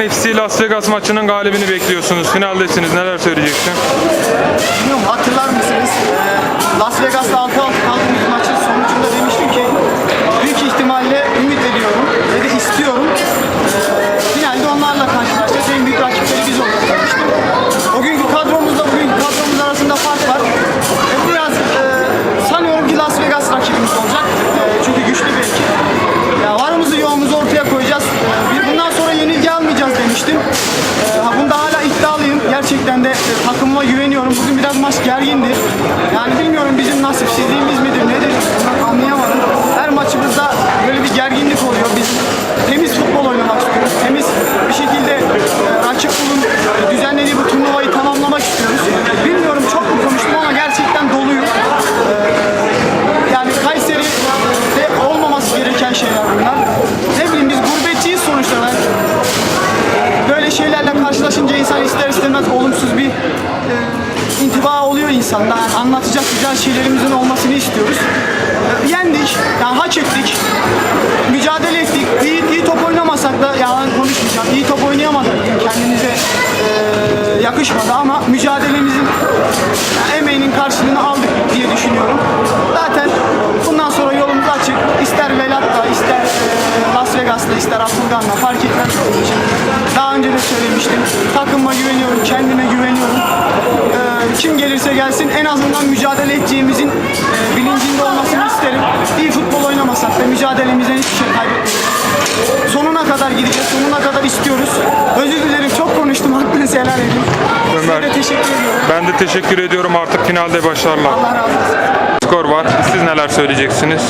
FC Las Vegas maçının galibini bekliyorsunuz. Finaldesiniz. Neler söyleyeceksin? Bilmiyorum gergindi. Yani bilmiyorum bizim nasipsizliğimiz midir nedir anlayamadım. Her maçımızda böyle bir gerginlik oluyor. Biz temiz futbol oynamak istiyoruz. Temiz bir şekilde e, rakip kulun e, düzenlediği bu turnuvayı tamamlamak istiyoruz. Bilmiyorum çok mu konuştum ama gerçekten doluyum. Ee, yani Kayseri'de olmaması gereken şeyler bunlar. Ne bileyim biz gurbetçiyiz sonuçta ben. Böyle şeylerle karşılaşınca insan ister istemez e, intiba oluyor insanda. Yani anlatacak güzel şeylerimizin olmasını istiyoruz. E, yendik, yani hak ettik. Mücadele ettik. İyi, iyi top oynamasak da yalan konuşmayacağım. İyi top oynayamadık. Kendimize e, yakışmadı ama mücadelemizin gelsin en azından mücadele edeceğimizin e, bilincinde olmasını isterim. İyi futbol oynamasak da mücadelemizden hiçbir şey kaybetmeyiz. Sonuna kadar gideceğiz, sonuna kadar istiyoruz. Özür dilerim çok konuştum, hakkınızı helal edin. Size Ömer. de teşekkür ediyorum. Ben de teşekkür ediyorum. Artık finalde başarılar. Allah razı olsun. Skor var. Siz neler söyleyeceksiniz?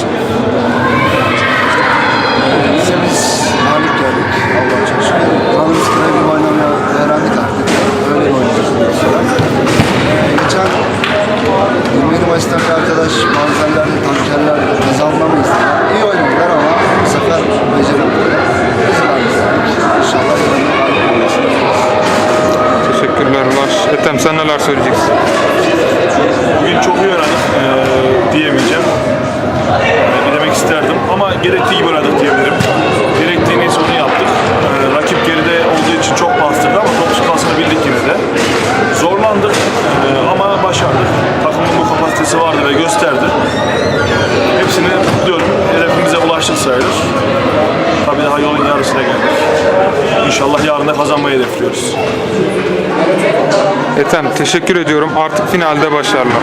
Biz mağlup geldik. Allah'a çok şükür. Kanımız kıra gibi oynamaya öğrendik artık. Öyle bir oynuyoruz. Ee, geçen 27 maçtaki arkadaş malzemelerle, tankerlerle biz almamayız. İyi oynadılar ama bu sefer beceremediler. Biz mağlup geldik. İnşallah yarın galip oluruz. Teşekkürler Ethem sen neler söyleyeceksin? Bugün çok iyi oynadık eee, diyemeyeceğim. Eee, demek isterdim ama gerektiği gibi oynadık diyebilirim. Gerektiği neyse onu yaptık. Eee, rakip geride olduğu için çok bastırdı ama top tutmasını bildik yine de. Zorlandık eee, ama başardık. Takımın bu kapasitesi vardı ve gösterdi. Hepsini kutluyorum. Hedefimize ulaştık sayılır. Tabii daha yolun yarısına geldik. İnşallah yarın da kazanmayı hedefliyoruz. Ethem teşekkür ediyorum. Artık finalde başarılar.